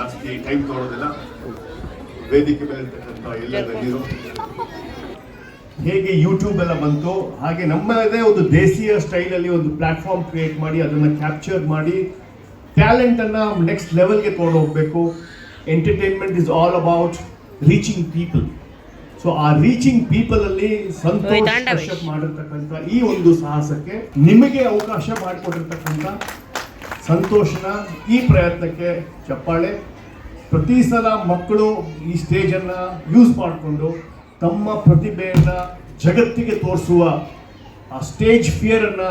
ಜಾಸ್ತಿ ಟೈಮ್ ತಗೊಳ್ಳೋದಿಲ್ಲ ವೇದಿಕೆ ಮೇಲೆ ಇರ್ತಕ್ಕಂಥ ಎಲ್ಲ ಗಣ್ಯರು ಹೇಗೆ ಯೂಟ್ಯೂಬ್ ಎಲ್ಲ ಬಂತು ಹಾಗೆ ನಮ್ಮದೇ ಒಂದು ದೇಸಿಯ ಸ್ಟೈಲಲ್ಲಿ ಒಂದು ಪ್ಲಾಟ್ಫಾರ್ಮ್ ಕ್ರಿಯೇಟ್ ಮಾಡಿ ಅದನ್ನ ಕ್ಯಾಪ್ಚರ್ ಮಾಡಿ ಟ್ಯಾಲೆಂಟ್ ಅನ್ನ ನೆಕ್ಸ್ಟ್ ಲೆವೆಲ್ಗೆ ತೊಗೊಂಡು ಹೋಗ್ಬೇಕು entertainment is all about reaching people so ಆ ರೀಚಿಂಗ್ ಪೀಪಲ್ ಅಲ್ಲಿ ಸಂತೋಷ ಮಾಡಿರ್ತಕ್ಕಂಥ ಈ ಒಂದು ಸಾಹಸಕ್ಕೆ ನಿಮಗೆ ಅವಕಾಶ ಮಾಡಿಕೊಟ್ಟಿರ್ತಕ್ಕಂಥ ಸಂತೋಷನ ಈ ಪ್ರಯತ್ನಕ್ಕೆ ಚಪ್ಪಾಳೆ. ಪ್ರತಿ ಸಲ ಮಕ್ಕಳು ಈ ಸ್ಟೇಜನ್ನು ಯೂಸ್ ಮಾಡಿಕೊಂಡು ತಮ್ಮ ಪ್ರತಿಭೆಯನ್ನು ಜಗತ್ತಿಗೆ ತೋರಿಸುವ ಆ ಸ್ಟೇಜ್ ಫಿಯರನ್ನು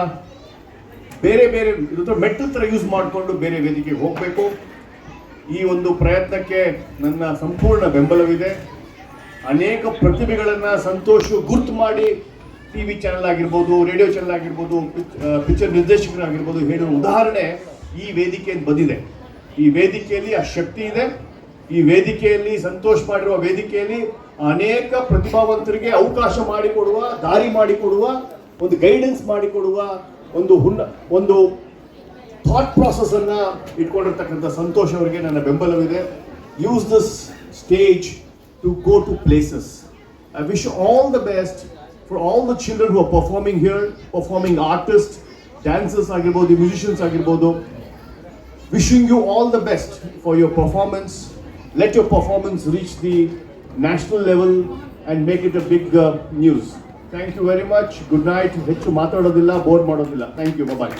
ಬೇರೆ ಬೇರೆ ಮೆಟ್ಟು ಮೆಟ್ಟಲ್ ಥರ ಯೂಸ್ ಮಾಡಿಕೊಂಡು ಬೇರೆ ವೇದಿಕೆಗೆ ಹೋಗಬೇಕು. ಈ ಒಂದು ಪ್ರಯತ್ನಕ್ಕೆ ನನ್ನ ಸಂಪೂರ್ಣ ಬೆಂಬಲವಿದೆ. ಅನೇಕ ಪ್ರತಿಭೆಗಳನ್ನು ಸಂತೋಷ ಗುರ್ತು ಮಾಡಿ ಟಿ ವಿ ಚಾನಲ್ ಆಗಿರ್ಬೋದು ರೇಡಿಯೋ ಚಾನಲ್ ಆಗಿರ್ಬೋದು ಪಿಕ್ಚರ್ ನಿರ್ದೇಶಕರಾಗಿರ್ಬೋದು ಹೇಳುವ ಉದಾಹರಣೆ ಈ ವೇದಿಕೆಯಿಂದ ಬಂದಿದೆ. ಈ ವೇದಿಕೆಯಲ್ಲಿ ಆ ಶಕ್ತಿ ಇದೆ. ಈ ವೇದಿಕೆಯಲ್ಲಿ ಸಂತೋಷ್ ಮಾಡಿರುವ ವೇದಿಕೆಯಲ್ಲಿ ಅನೇಕ ಪ್ರತಿಭಾವಂತರಿಗೆ ಅವಕಾಶ ಮಾಡಿಕೊಡುವ, ದಾರಿ ಮಾಡಿಕೊಡುವ, ಒಂದು ಗೈಡೆನ್ಸ್ ಮಾಡಿಕೊಡುವ ಒಂದು ಹುನ್ನ, ಒಂದು ಥಾಟ್ ಪ್ರಾಸೆಸ್ ಅನ್ನ ಇಟ್ಕೊಂಡಿರ್ತಕ್ಕಂಥ ಸಂತೋಷ್ ಅವರಿಗೆ ನನ್ನ ಬೆಂಬಲವಿದೆ. Use this stage to go to places I wish all the best for all the children who performing here performing artist dancers ಆಗಿರ್ಬೋದು ಮ್ಯೂಸಿಷಿಯನ್ಸ್ ಆಗಿರ್ಬೋದು. Wishing you all the best for your performance. Let your performance reach the national level and make it a big uh, news. Thank you very much. Good night. ಹೆಚ್ಚು ಮಾತಾಡೋದಿಲ್ಲ bore ಮಾಡೋದಿಲ್ಲ. Thank you bye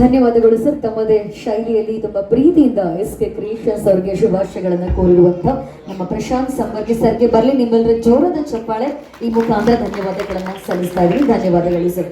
ಧನ್ಯವಾದಗಳು sir. ತಮ್ಮದೇ ಶೈಲಿಯಲ್ಲಿ ತುಂಬಾ ಪ್ರೀತಿಯಿಂದ S K creations ಅವರಿಗೆ ಶುಭಾಶಯಗಳನ್ನು ಕೋರಿರುವಂತ ನಮ್ಮ ಪ್ರಶಾಂತ್ ಸಂಬರ್ಗಿ ಸರ್ಗೆ. ಬರಲಿ ನಿಮ್ಮೆಲ್ಲರ ಜೋರದ ಚಪ್ಪಾಳೆ. ಈ ಮುಖಾಂತರ ಧನ್ಯವಾದಗಳನ್ನು ಸಲ್ಲಿಸ್ತಾ ಇದ್ದೀನಿ. ಧನ್ಯವಾದಗಳು ಸರ್.